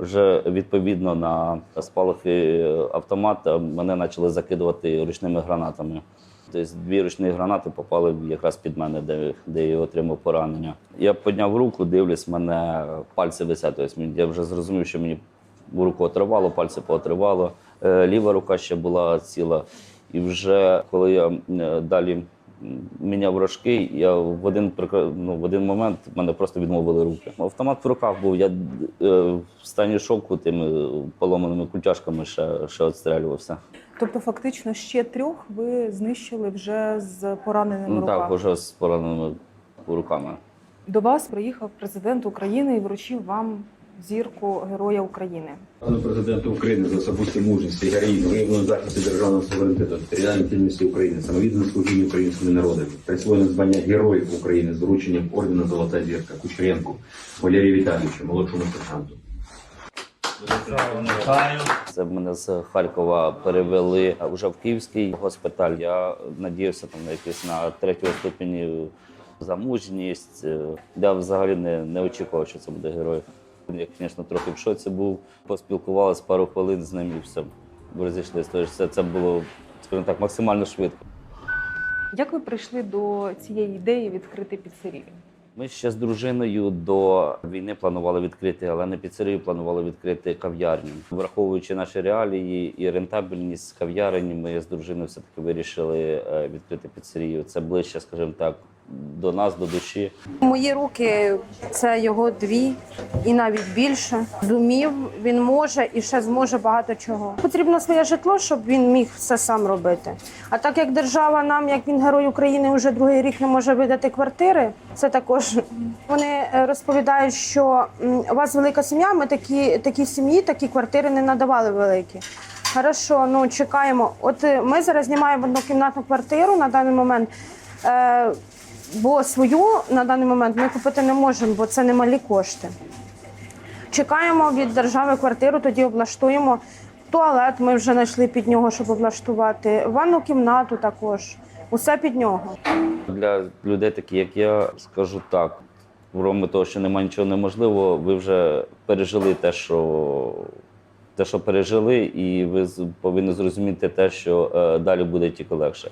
Вже відповідно на спалахи автомата мене почали закидувати ручними гранатами. Тобто дві ручні гранати попали якраз під мене, де, де я отримав поранення. Я підняв руку, дивлюсь, мене пальці висять. Тобто я вже зрозумів, що мені руку отривало, пальці поотривало. Е, Ліва рука ще була ціла. І вже коли я е, далі міняв рожки, я в один ну, в один момент мене просто відмовили руки. Автомат в руках був. Я е, в стані шоку тими поломаними культяшками ще, ще відстрілювався. Тобто, фактично, ще трьох ви знищили вже з пораненими Ну руками. так, уже з пораненими руками. До вас приїхав президент України і вручив вам зірку Героя України. Пану президенту України за особисту мужність і героїзм, виявлену захисті державного суверенітету, територіальної цілісності України, самовіддане служіння українському народу, присвоєне звання Героїв України з врученням ордена Золота зірка Кучеренку Валерію Віталійовичу, молодшому сержанту. Це мене з Харкова перевели вже в Київський госпіталь. Я надіявся там на якийсь на третього ступені замужність. Е, Я взагалі не, не очікував, що це буде герой. Я, звісно, трохи в шоці був. Поспілкувалися пару хвилин з ним і все розійшлися. Тобто це, це було, скажімо так, максимально швидко. Як ви прийшли до цієї ідеї відкрити піцерію? Ми ще з дружиною до війни планували відкрити, але не піцерію, планували відкрити кав'ярню. Враховуючи наші реалії і рентабельність кав'ярень, ми з дружиною все таки вирішили е, відкрити піцерію. Це ближче, скажімо так, до нас, до душі. Мої руки це його дві і навіть більше. Зумів, він може і ще зможе багато чого. Потрібно своє житло, щоб він міг все сам робити. А так як держава нам, як він герой України, вже другий рік не може видати квартири, це також вони е, розповідають, що у вас велика сім'я. Ми такі, такі сім'ї, такі квартири не надавали великі. Хорошо, ну чекаємо. От е, ми зараз знімаємо однокімнатну квартиру на даний момент. Е, Бо свою на даний момент ми купити не можемо, бо це немалі кошти. Чекаємо від держави квартиру, тоді облаштуємо. Туалет ми вже знайшли під нього, щоб облаштувати. Ванну кімнату також. Усе під нього. Для людей, таких як я, скажу так. Кроме того, що немає нічого неможливого, ви вже пережили те, що, те, що пережили, і ви повинні зрозуміти те, що е, далі буде тільки легше.